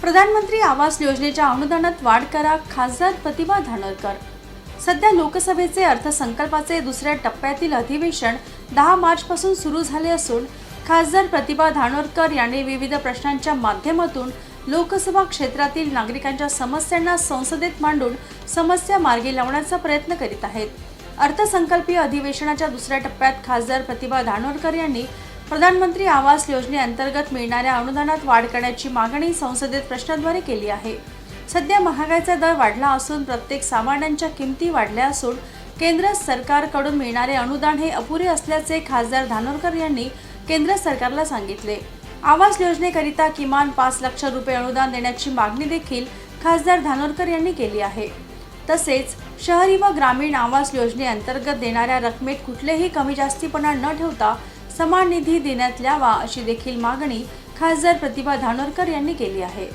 प्रधानमंत्री आवास योजनेच्या अनुदानात वाढ करा खासदार प्रतिभा धानोरकर. सध्या लोकसभेचे अर्थसंकल्पाचे दुसऱ्या टप्प्यातील अधिवेशन दहा मार्चपासून सुरू झाले असून खासदार प्रतिभा धानोरकर यांनी विविध प्रश्नांच्या माध्यमातून लोकसभा क्षेत्रातील नागरिकांच्या समस्यांना संसदेत मांडून समस्या मार्गी लावण्याचा प्रयत्न करीत आहेत. अर्थसंकल्पीय अधिवेशनाच्या दुसऱ्या टप्प्यात खासदार प्रतिभा धानोरकर यांनी प्रधानमंत्री आवास योजनेअंतर्गत मिळणाऱ्या अनुदानात वाढ करण्याची मागणी संसदेत प्रश्नाद्वारे केली आहे. सध्या महागाईचा दर वाढला असून प्रत्येक सामान्यांच्या किमती वाढल्या असून केंद्र सरकारकडून मिळणारे अनुदान हे अपुरे असल्याचे खासदार धानोरकर यांनी केंद्र सरकारला सांगितले. आवास योजनेकरिता किमान पाच लक्ष रुपये अनुदान देण्याची मागणी देखील खासदार धानोरकर यांनी केली आहे. तसेच शहरी व ग्रामीण आवास योजनेअंतर्गत देणाऱ्या रकमेत कुठलेही कमी जास्तीपणा न ठेवता समान निधी देण्यात यावा अशी देखील मागणी खासदार प्रतिभा धानोरकर यांनी केली आहे.